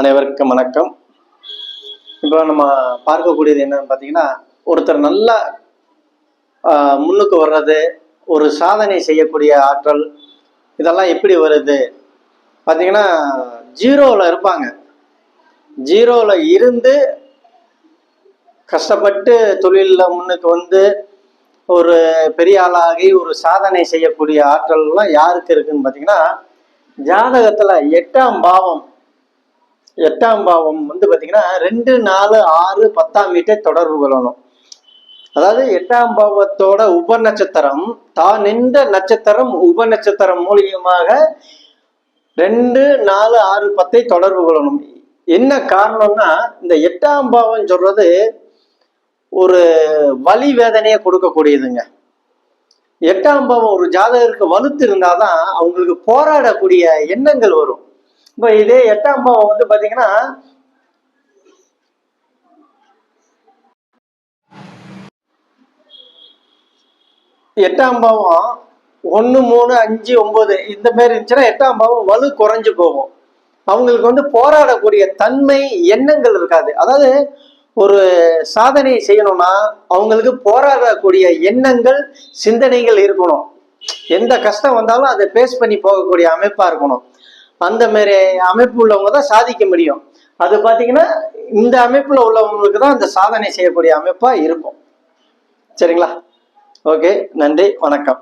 அனைவருக்கும் வணக்கம். இப்போ நம்ம பார்க்கக்கூடியது என்னன்னு பார்த்தீங்கன்னா ஒருத்தர் நல்லா முன்னுக்கு வர்றது ஒரு சாதனை செய்யக்கூடிய ஆற்றல் இதெல்லாம் எப்படி வருது? பார்த்தீங்கன்னா ஜீரோவில் இருப்பாங்க. ஜீரோவில் இருந்து கஷ்டப்பட்டு தொழிலில் முன்னுக்கு வந்து ஒரு பெரிய ஆளாகி ஒரு சாதனை செய்யக்கூடிய ஆற்றல்லாம் யாருக்கு இருக்குன்னு பார்த்தீங்கன்னா ஜாதகத்தில் எட்டாம் பாவம் எட்டாம் பாவம் வந்து பார்த்தீங்கன்னா ரெண்டு நாலு ஆறு பத்தாம் வீட்டை தொடர்பு கொள்ளணும். அதாவது எட்டாம் பாவத்தோட உப நட்சத்திரம் தான் நின்ற நட்சத்திரம் உப நட்சத்திரம் மூலியமாக ரெண்டு நாலு ஆறு பத்தை தொடர்பு கொள்ளணும். என்ன காரணம்னா இந்த எட்டாம் பாவம் சொல்றது ஒரு வலி வேதனையை கொடுக்கக்கூடியதுங்க. எட்டாம் பாவம் ஒரு ஜாதகருக்கு வலுத்து இருந்தாதான் அவங்களுக்கு போராடக்கூடிய எண்ணங்கள் வரும். இப்போ இதே எட்டாம் பாவம் வந்து பாத்தீங்கன்னா எட்டாம் பாவம் ஒன்று மூணு அஞ்சு ஒன்பது இந்த மாதிரி இருந்துச்சுன்னா எட்டாம் பாவம் வலு குறைஞ்சு போகும். அவங்களுக்கு வந்து போராடக்கூடிய தன்மை எண்ணங்கள் இருக்காது. அதாவது ஒரு சாதனை செய்யணும்னா அவங்களுக்கு போராடக்கூடிய எண்ணங்கள் சிந்தனைகள் இருக்கணும். எந்த கஷ்டம் வந்தாலும் அதை பேஸ் பண்ணி போகக்கூடிய அமைப்பா இருக்கணும். அந்த மாதிரி அமைப்பு உள்ளவங்க தான் சாதிக்க முடியும். அது பார்த்தீங்கன்னா இந்த அமைப்பில் உள்ளவங்களுக்கு தான் அந்த சாதனை செய்யக்கூடிய அமைப்பாக இருக்கும். சரிங்களா? ஓகே நன்றி வணக்கம்.